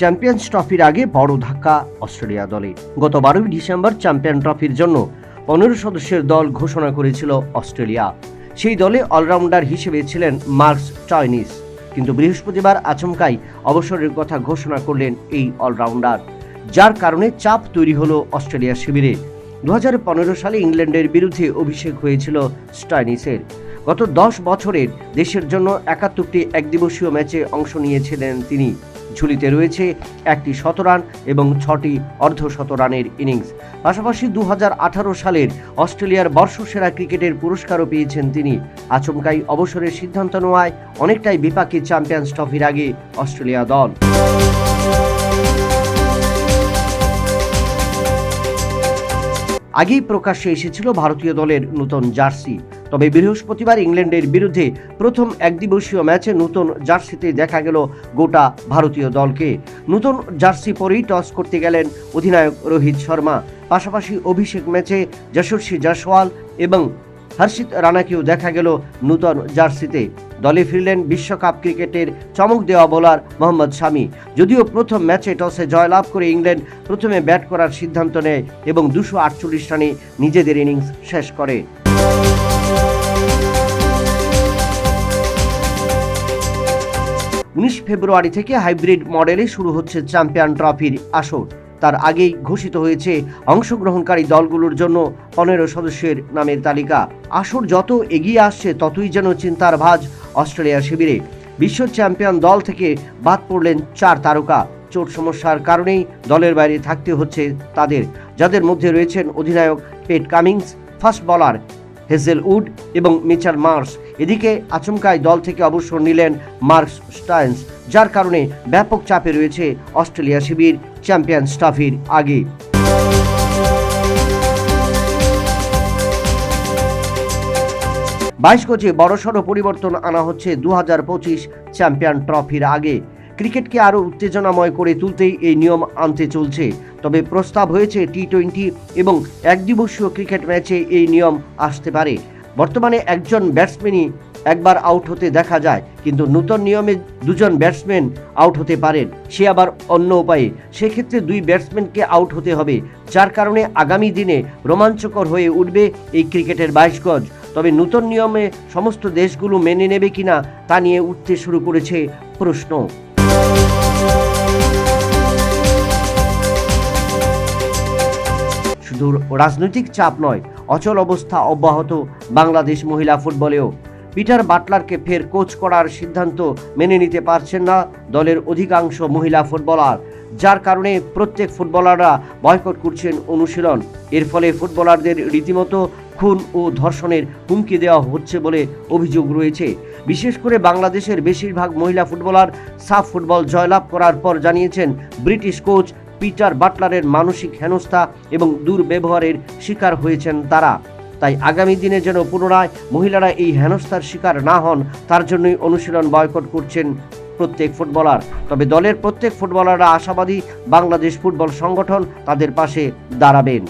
Champions ট্রফির আগে বড় ধাক্কা অস্ট্রেলিয়া দলে। গত বারোই ডিসেম্বর চ্যাম্পিয়ন ট্রফির জন্য পনেরো সদস্যের দল ঘোষণা করেছিল অস্ট্রেলিয়া। সেই দলে অলরাউন্ডার হিসেবে ছিলেন মার্কস টয়নিস। কিন্তু বৃহস্পতিবার আচমকাই অবসরের কথা ঘোষণা করলেন এই অলরাউন্ডার, যার কারণে চাপ তৈরি হলো অস্ট্রেলিয়া শিবিরে। দু হাজার পনেরো সালে ইংল্যান্ডের বিরুদ্ধে অভিষেক হয়েছিল স্টাইনিসের গত দশ বছরের দেশের জন্য একাত্তরটি একদিবসীয় ম্যাচে অংশ নিয়েছিলেন তিনি। ঝুলিতে রয়েছে একটি শতরান এবং ছটি অর্ধ শতরানের ইনিংস। পাশাপাশি দুহাজার আঠারো সালের অস্ট্রেলিয়ার বর্ষসেরা ক্রিকেটের পুরস্কারও পেয়েছেন তিনি। আচমকাই অবসরের সিদ্ধান্ত নেওয়ায় অনেকটাই বিপাকে চ্যাম্পিয়ন্স ট্রফির আগে অস্ট্রেলিয়া দল। আগেই প্রকাশ্যে এসেছিল ভারতীয় দলের নতুন জার্সি। তবে বৃহস্পতিবার ইংল্যান্ডের বিরুদ্ধে প্রথম একদিবসীয় ম্যাচে নতুন জার্সিতে দেখা গেল গোটা ভারতীয় দলকে। নতুন জার্সি পরেই টস করতে গেলেন অধিনায়ক রোহিত শর্মা। পাশাপাশি অভিষেক ম্যাচে যশস্বী জয়সওয়াল এবং হর্ষিত রানাকেও দেখা গেল নূতন জার্সিতে। দলে ফিরলেন বিশ্বকাপ ক্রিকেটের চমক দেওয়া বোলার মোহাম্মদ শামি। যদিও প্রথম ম্যাচে টসে জয়লাভ করে ইংল্যান্ড প্রথমে ব্যাট করার সিদ্ধান্ত নেয় এবং দুশো আটচল্লিশ রানে নিজেদের ইনিংস শেষ করে। ফেব্রুয়ারি থেকে হাইব্রিড মডেলে শুরু হচ্ছে চ্যাম্পিয়ন ট্রফির আসর। তার আগেই ঘোষিত হয়েছে অংশগ্রহণকারী দলগুলোর জন্য পনেরো সদস্যের নামের তালিকা। আসর যত এগিয়ে আসছে, ততই যেন চিন্তার ভাজ অস্ট্রেলিয়া শিবিরে। বিশ্ব চ্যাম্পিয়ন দল থেকে বাদ পড়লেন চার তারকা। চোট সমস্যার কারণেই দলের বাইরে থাকতে হচ্ছে তাদের। যাদের মধ্যে রয়েছেন অধিনায়ক Pat Cummins, fast bowler Hazlewood এবং মিচার মার্স। এদিকে আচমকায় দল থেকে অবসর নিলেন মার্কস স্টাইন্স যার কারণে ব্যাপক চাপে রয়েছে অস্ট্রেলিয়া শিবির চ্যাম্পিয়ন্স ট্রফির আগে। বাইশ কোচে বড়সড় পরিবর্তন আনা হচ্ছে দু হাজার পঁচিশ চ্যাম্পিয়ন ট্রফির আগে। ক্রিকেটকে আরও উত্তেজনাময় করে তুলতেই এই নিয়ম আনতে চলছে। তবে প্রস্তাব হয়েছে টি টোয়েন্টি এবং একদিবসীয় ক্রিকেট ম্যাচে এই নিয়ম আসতে পারে। বর্তমানে একজন ব্যাটসম্যানই একবার আউট হতে দেখা যায়, কিন্তু নূতন নিয়মে দুজন ব্যাটসম্যান আউট হতে পারেন। সে আবার অন্য উপায়ে, সেক্ষেত্রে দুই ব্যাটসম্যানকে আউট হতে হবে, যার কারণে আগামী দিনে রোমাঞ্চকর হয়ে উঠবে এই ক্রিকেটের বাইশ গজ। তবে নূতন নিয়মে সমস্ত দেশগুলো মেনে নেবে কিনা তা নিয়ে উঠতে শুরু করেছে প্রশ্ন। শুধু রাজনৈতিক চাপ নয়, অচল অবস্থা অব্যাহত বাংলাদেশ মহিলা ফুটবলেও। পিটার বাটলারকে ফের কোচ করার সিদ্ধান্ত মেনে নিতে পারছেন না দলের অধিকাংশ মহিলা ফুটবলার, যার কারণে প্রত্যেক ফুটবলাররা বয়কট করছেন অনুশীলন। এর ফলে ফুটবলারদের রীতিমতো খুন ও ধর্ষণের হুমকি দেওয়া হচ্ছে বলে অভিযোগ রয়েছে। বিশেষ করে বাংলাদেশের বেশিরভাগ মহিলা ফুটবলার সাফ ফুটবল জয়লাভ করার পর জানিয়েছেন ব্রিটিশ কোচ পিটার বাটলারের মানসিক হেনস্থা এবং দুর্ব্যবহারের শিকার হয়েছেন তারা। তাই আগামী দিনে যেন পুনরায় মহিলারা এই হেনস্থার শিকার না হন, তার জন্যই অনুশীলন বয়কট করছেন প্রত্যেক ফুটবলার। তবে দলের প্রত্যেক ফুটবলাররা আশাবাদী বাংলাদেশ ফুটবল সংগঠন তাদের পাশে দাঁড়াবেন।